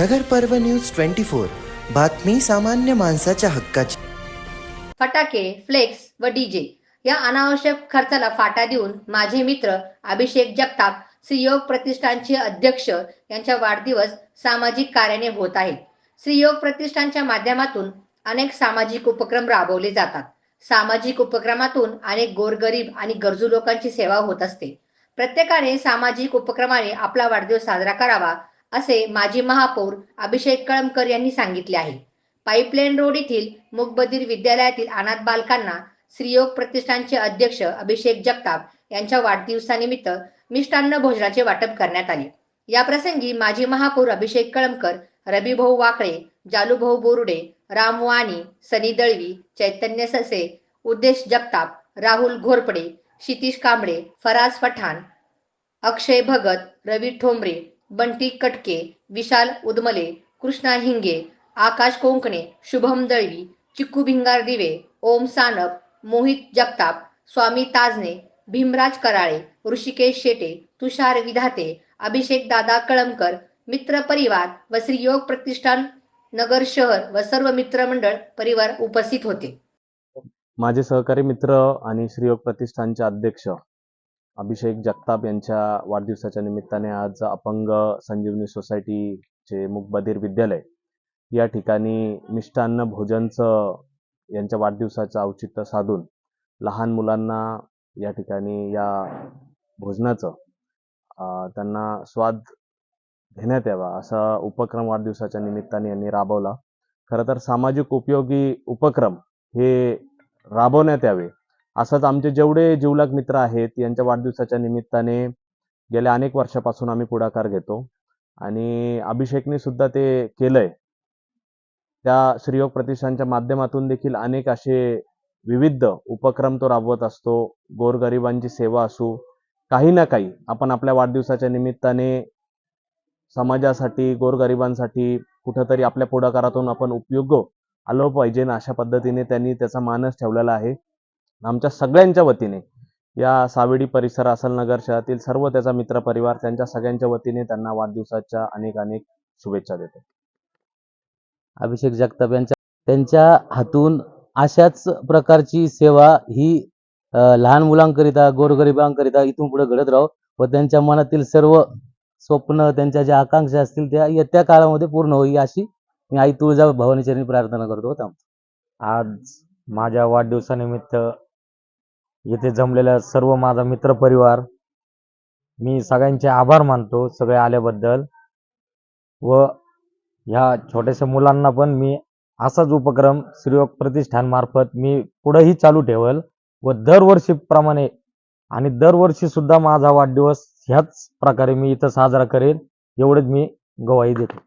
नगर पर्व news twenty four. बातमी सामान्य माणसाच्या हक्काची. फटाके फ्लेक्स व डीजे या अनावश्यक खर्चाला फाटा देऊन माझे मित्र अभिषेक जगताप श्रीयोग प्रतिष्ठानचे अध्यक्ष यांचा वाढदिवस सामाजिक कार्याने होत आहे श्रीयोग प्रतिष्ठानच्या माध्यमातून अनेक सामाजिक उपक्रम राबवले जातात. सामाजिक उपक्रमातून अनेक गोरगरीब आणि गरजू लोकांची सेवा होत असते. प्रत्येकाने सामाजिक उपक्रमाने आपला वाढदिवस साजरा करावा असे माजी महापौर अभिषेक कळमकर यांनी सांगितले आहे. पाईपलाईन रोड येथील मुकबधीर विद्यालयातील अनाथ बालकांना श्रीयोग प्रतिष्ठानचे अध्यक्ष अभिषेक जगताप यांच्या वाढदिवसानिमित्त मिष्टान्न भोजनाचे वाटप करण्यात आले. या प्रसंगी माजी महापौर अभिषेक कळमकर रविभाऊ वाकळे जालूभाऊ बोरुडे राम वाणी सनी दळवी चैतन्य ससे उद्देश जगताप राहुल घोरपडे क्षितिश कांबळे फराज पठाण अक्षय भगत रवी ठोंबरे बंटी कटके विशाल उदमले कृष्णा हिंगे आकाश कोंकणे शुभम दळवी चिक्कू भिंगार दिवे ओम सानप मोहित जगताप स्वामी ताजने भीमराज कराळे ऋषिकेश शेटे तुषार विधाते अभिषेक दादा कळमकर मित्र परिवार व श्रीयोग प्रतिष्ठान नगर शहर व सर्व मित्रमंडळ परिवार उपस्थित होते. माझे सहकारी मित्र आणि श्रीयोग प्रतिष्ठानचे अध्यक्ष अभिषेक जगताप यांच्या वाढदिवसाच्या निमित्ताने आज अपंग संजीवनी सोसायटीचे मुकबधीर विद्यालय या ठिकाणी मिष्टान्न भोजनचं यांच्या वाढदिवसाचं औचित्य साधून लहान मुलांना या ठिकाणी या भोजनाचं त्यांना स्वाद घेण्यात यावा असा उपक्रम वाढदिवसाच्या निमित्ताने यांनी राबवला. खरं तर सामाजिक उपयोगी उपक्रम हे राबवण्यात यावे. असंच आमचे जेवढे जिवलग मित्र आहेत यांच्या वाढदिवसाच्या निमित्ताने गेल्या अनेक वर्षापासून आम्ही पुढाकार घेतो. आणि अभिषेकने सुद्धा ते केलंय. त्या श्रीयोग प्रतिष्ठानच्या माध्यमातून देखील अनेक असे विविध उपक्रम तो राबवत असतो. गोरगरिबांची सेवा असू काही ना काही आपण आपल्या वाढदिवसाच्या निमित्ताने समाजासाठी गोरगरिबांसाठी कुठंतरी आपल्या पुढाकारातून आपण उपयोग आलो पाहिजे ना अशा पद्धतीने त्यांनी त्याचा मानस ठेवलेला आहे. आमच्या सगळ्यांच्या वतीने या सावेडी परिसर असल नगर शहरातील सर्व त्याचा मित्रपरिवार त्यांच्या सगळ्यांच्या वतीने त्यांना वाढदिवसाच्या अनेक अनेक शुभेच्छा देतो. अभिषेक जगताप यांच्या त्यांच्या हातून अशाच प्रकारची सेवा ही लहान मुलांकरिता गोरगरिबांकरिता इथून पुढे घडत राहो व त्यांच्या मनातील सर्व स्वप्न त्यांच्या ज्या आकांक्षा असतील त्या येत्या काळामध्ये पूर्ण होईल अशी मी आई तुळजा भवानीचरणी प्रार्थना करतो. आज माझ्या वाढदिवसानिमित्त येथे जमलेला सर्व माझा मित्रपरिवार मी सगळ्यांचे आभार मानतो सगळे आल्याबद्दल. व ह्या छोट्याशा मुलांना पण मी असाच उपक्रम श्रीयोग प्रतिष्ठानमार्फत मी पुढंही चालू ठेवल. व दरवर्षीप्रमाणे आणि दरवर्षी सुद्धा माझा वाढदिवस ह्याच प्रकारे मी इथं साजरा करेन एवढंच मी गवाही देतो.